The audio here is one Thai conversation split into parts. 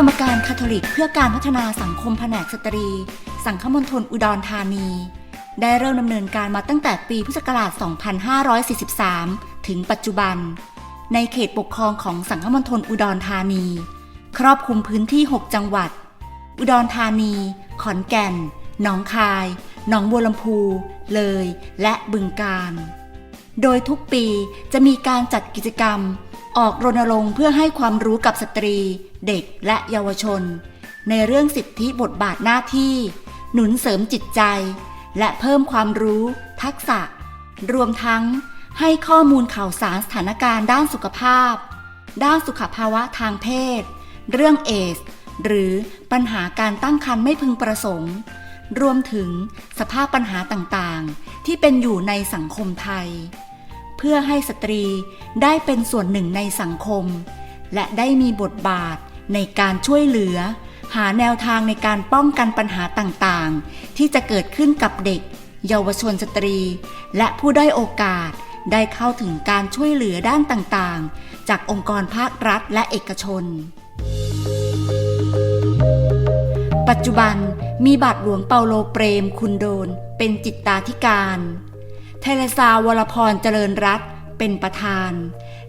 รรมการคาทอลิกเพื่อการพัฒนาสังคมแผนกสตรี สังคมณฑลอุดรธานี ได้เริ่มดำเนินการมาตั้งแต่ปีพุทธศักราช 2543 ถึงปัจจุบัน ในเขตปกครองของสังคมณฑลอุดรธานี ครอบคลุมพื้นที่ 6 จังหวัด อุดรธานี ขอนแก่น หนองคาย หนองบัวลำพู เลย และบึงกาฬ โดยทุกปีจะมีการจัดกิจกรรม ออกรณรงค์เพื่อให้ความรู้กับสตรี เด็กและเยาวชน ในเรื่องสิทธิบทบาทหน้าที่ หนุนเสริมจิตใจ และเพิ่มความรู้ ทักษะ รวมทั้งให้ข้อมูลข่าวสารสถานการณ์ด้านสุขภาพ ด้านสุขภาวะทางเพศ เรื่องเอส หรือปัญหาการตั้งครรภ์ไม่พึงประสงค์ รวมถึงสภาพปัญหาต่างๆ ที่เป็นอยู่ในสังคมไทย เพื่อให้สตรีได้เป็นส่วนหนึ่งในสังคม และได้มีบทบาทในการช่วยเหลือ หาแนวทางในการป้องกันปัญหาต่างๆ ที่จะเกิดขึ้นกับเด็ก เยาวชนสตรี และผู้ได้โอกาสได้เข้าถึงการช่วยเหลือด้านต่างๆ จากองค์กรภาครัฐและเอกชน ปัจจุบันมีบาทหลวงเปาโลเปรมคุณโดนเป็นจิตตาธิการ เทเลซาวรพรเจริญรัตเป็นประธาน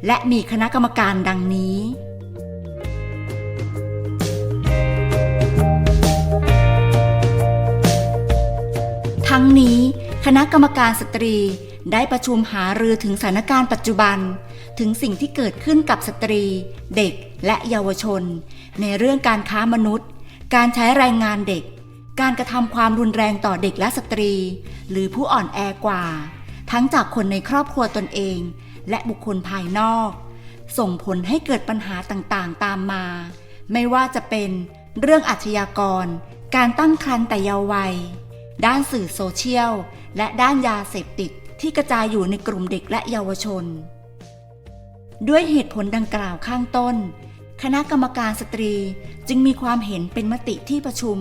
และมีคณะกรรมการดังนี้ ทั้งนี้คณะกรรมการสตรีได้ประชุมหารือถึงสถานการณ์ปัจจุบัน ถึงสิ่งที่เกิดขึ้นกับสตรี เด็กและเยาวชน ในเรื่องการค้ามนุษย์ การใช้แรงงานเด็ก การกระทำความรุนแรงต่อเด็กและสตรี หรือผู้อ่อนแอกว่า ทั้งจากคนในครอบครัวตนเอง และบุคคลภายนอก ส่งผลให้เกิดปัญหาต่างๆ ตามมา ไม่ว่าจะเป็นเรื่องอาชญากร การตั้งครรภ์แต่เยาว์วัย ด้านสื่อโซเชียล และด้านยาเสพติดที่กระจายอยู่ในกลุ่มเด็กและเยาวชน ด้วยเหตุผลดังกล่าวข้างต้น คณะกรรมการสตรีจึงมีความเห็นเป็นมติที่ประชุม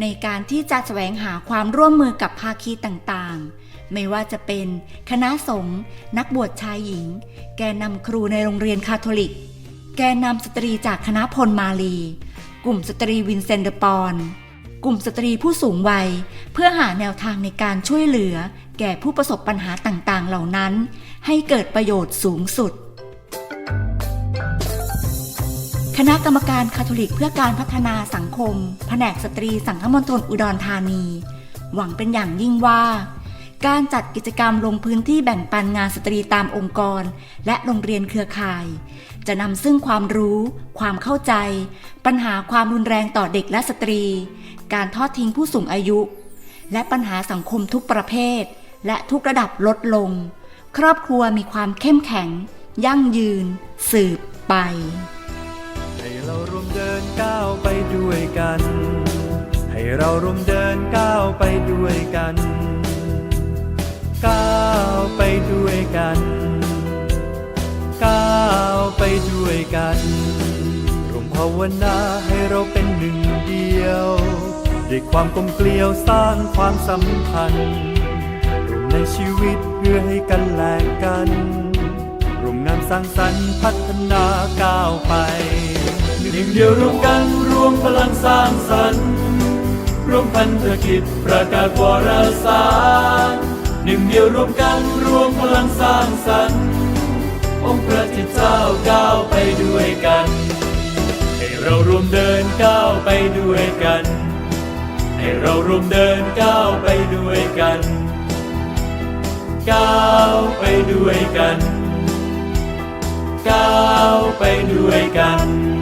ในการที่จะแสวงหาความร่วมมือกับภาคีต่างๆ ไม่ว่าจะเป็นคณะสงฆ์นักบวชชายหญิง แกนนำครูในโรงเรียนคาทอลิก แกนนำสตรีจากคณะพลมาลี กลุ่มสตรีวินเซนเดปอนกลุ่มสตรีผู้สูงวัย เพื่อหาแนวทางในการช่วยเหลือ แก่ผู้ประสบปัญหาต่างๆ เหล่านั้น ให้เกิดประโยชน์สูงสุด คณะกรรมการคาทอลิกเพื่อการพัฒนาสังคม แผนกสตรีสังคมณฑลอุดรธานี หวังเป็นอย่างยิ่งว่า การจัดกิจกรรมลงพื้นที่แบ่งปันงานสตรีตามองค์กร และโรงเรียนเครือข่าย จะนำซึ่งความรู้ ความเข้าใจ ปัญหาความรุนแรงต่อเด็กและสตรี การทอดทิ้งผู้สูงอายุ และปัญหาสังคมทุกประเภท และทุกระดับลดลง ครอบครัวมีความเข้มแข็ง ยั่งยืน สืบไป เราร่วมเดินก้าวไปด้วยกัน ให้เราร่วมเดินก้าวไปด้วยกัน ก้าวไปด้วยกัน ก้าวไปด้วยกันรวมภาวนาให้เราเป็นหนึ่งเดียว ด้วยความกลมเกลียวสร้างความสัมพันธ์รวมในชีวิตเพื่อให้กันแลกกันร่วมงานสร้างสรรค์พัฒนาก้าวไป หนึ่งเดียวรวมกันรวมพลังสร้างสรรค์ร่วมพันธกิจประกาศวารสารหนึ่งเดียวรวมกันรวมพลังสร้างสรรค์องค์พระจิตเจ้าก้าวไปด้วยกัน ให้เรารวมเดินก้าวไปด้วยกัน ให้เรารวมเดินก้าวไปด้วยกันก้าวไปด้วยกันก้าวไปด้วยกัน